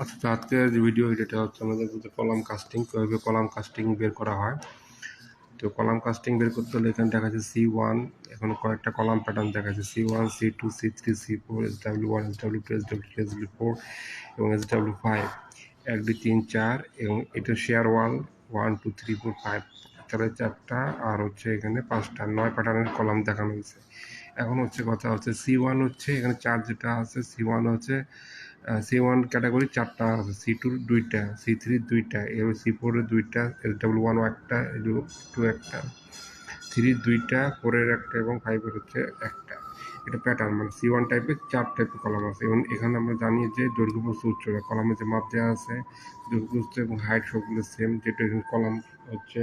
তো আজকের যে ভিডিও এটা হচ্ছে আমাদের বলতে কলাম কাস্টিং কীভাবে কলাম কাস্টিং বের করা হয়। তো কলাম কাস্টিং বের করতে হলে এখানে দেখা যাচ্ছে সি ওয়ান এখন কয়েকটা কলাম প্যাটার্ন দেখা যাচ্ছে। C one C two C three C four S W one S W two S W three S W four এবং এস ডাব্লিউ ফাইভ এক, দুই, তিন, চার এবং এটা shear wall one two three four five তাহলে চারটা আর হচ্ছে এখানে পাঁচটা। নয় প্যাটার্নের কলাম দেখানো হয়েছে। এখন হচ্ছে কথা হচ্ছে সি ওয়ান হচ্ছে, এখানে চার যেটা আছে সি ওয়ান হচ্ছে সি ওয়ান ক্যাটাগরি চারটা আছে সি টুর দুইটা সি থ্রি দুইটা, এবার সি ফোরের দুইটা এস ডাব্লিউ ওয়ান একটা এল টু একটা থ্রি দুইটা ফোরের একটা এবং ফাইভের হচ্ছে একটা। এটা প্যাটার্ন মানে সি ওয়ান টাইপের চার টাইপের কলাম আছে। এবং এখানে আমরা জানি যে দৈর্ঘ্য প্রস্থ উচ্চতা কলামে যে মাপ দেওয়া আছে, দৈর্ঘ্য প্রস্থ এবং হাইট সবগুলো সেম যেটা কলাম হচ্ছে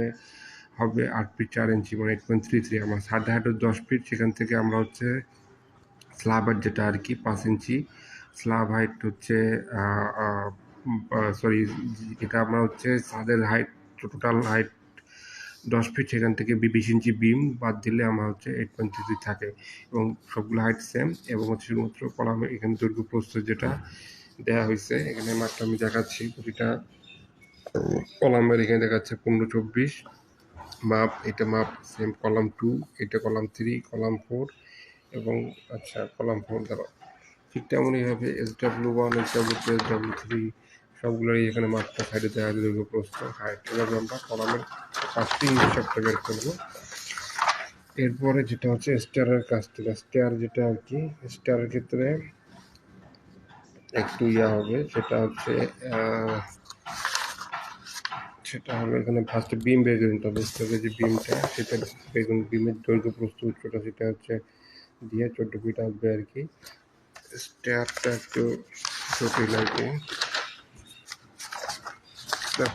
হবে আট ফিট চার ইঞ্চি মানে এইট পয়েন্ট থ্রি থ্রি আমার সাদা হাইটের দশ ফিট সেখান থেকে আমরা হচ্ছে স্ল্যাবের যেটা আর কি, পাঁচ ইঞ্চি স্ল্যাব হাইট হচ্ছে সরি এটা আমরা হচ্ছে ছাদের হাইট টোটাল হাইট দশ ফিট সেখান থেকে বিশ ইঞ্চি বিম বাদ দিলে আমার হচ্ছে এইট পয়েন্ট থ্রি থাকে। এবং সবগুলো হাইট সেম এবং হচ্ছে শুধুমাত্র কলামের এখানে দৈর্ঘ্য প্রস্তুত যেটা দেওয়া হয়েছে, এখানে মাত্র আমি দেখাচ্ছি, প্রতিটা কলামের এখানে দেখাচ্ছে পনেরো, চব্বিশ। মাপ, এটা মাপ সেম কলাম টু এটা কলাম থ্রি কলাম ফোর এবং আচ্ছা কলাম ফোর দ্বারা ঠিক তেমনইভাবে S W one S W two S W three সবগুলোরই এখানে মাপটা সাইডে দেওয়া আছে দৈর্ঘ্য প্রস্থ হাইট এভাবে আমরা কলামের পাঁচটি হিসাবটা বের করব। এরপরে যেটা হচ্ছে স্টারের কাছ থেকে স্টার যেটা আর কি স্টারের ক্ষেত্রে একটু ইয়া হবে, সেটা হচ্ছে সেটা হলো এখানে ফার্স্টে বিম করে নিতে হবে। যে বিমটা সেটা বেগুন বিমের দৈর্ঘ্য প্রস্থ উচ্চটা সেটা হচ্ছে দিয়ে চোদ্দ ফিট আসবে আর কি। স্টেয়ারটা একটু জটিল কি।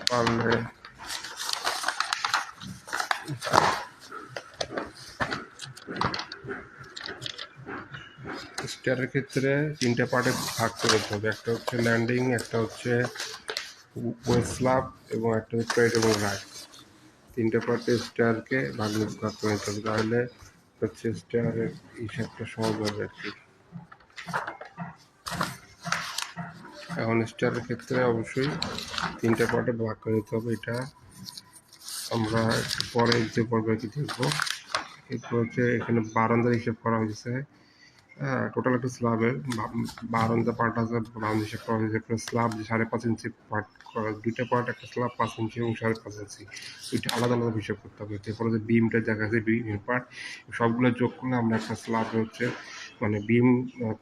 পারলে ক্ষেত্রে তিনটে পার্টে ভাগ করে দিতে হবে। একটা হচ্ছে ল্যান্ডিং একটা হচ্ছে স্ল্যাব এবং একটা হচ্ছে ট্রেড এবং রাইট তিনটে পার্টে স্টেয়ারকে ভাগ ভাগ করে নিতে হবে তাহলে হচ্ছে স্টেয়ারের হিসাবটা সহজ হবে আর কি। এখন স্টারের ক্ষেত্রে অবশ্যই তিনটে পার্টে ভাগ করে নিতে হবে। এটা আমরা পরে যে পর্বে কি দেখব। এরপর হচ্ছে এখানে বারান্দার হিসেব করা হয়েছে। হ্যাঁ টোটাল একটা স্ল্যাবের বারান্দা পার্ট আছে হিসেব করা হয়েছে একটা স্ল্যাব সাড়ে পাঁচ ইঞ্চি পার্ট দুইটা পার্ট একটা স্ল্যাব পাঁচ ইঞ্চি এবং সাড়ে পাঁচ ইঞ্চি দুইটা আলাদা আলাদা হিসেব করতে হবে। এরপরে যে বিমটা দেখা আছে বিম পার্ট সবগুলো যোগ করলে আমরা একটা স্ল্যাব হচ্ছে মানে বিম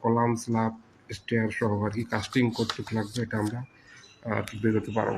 কলাম স্ল্যাব স্টেয়ার সহ আর কি কাস্টিং করতে লাগবে, এটা আমরা আর কি বেরোতে পারব।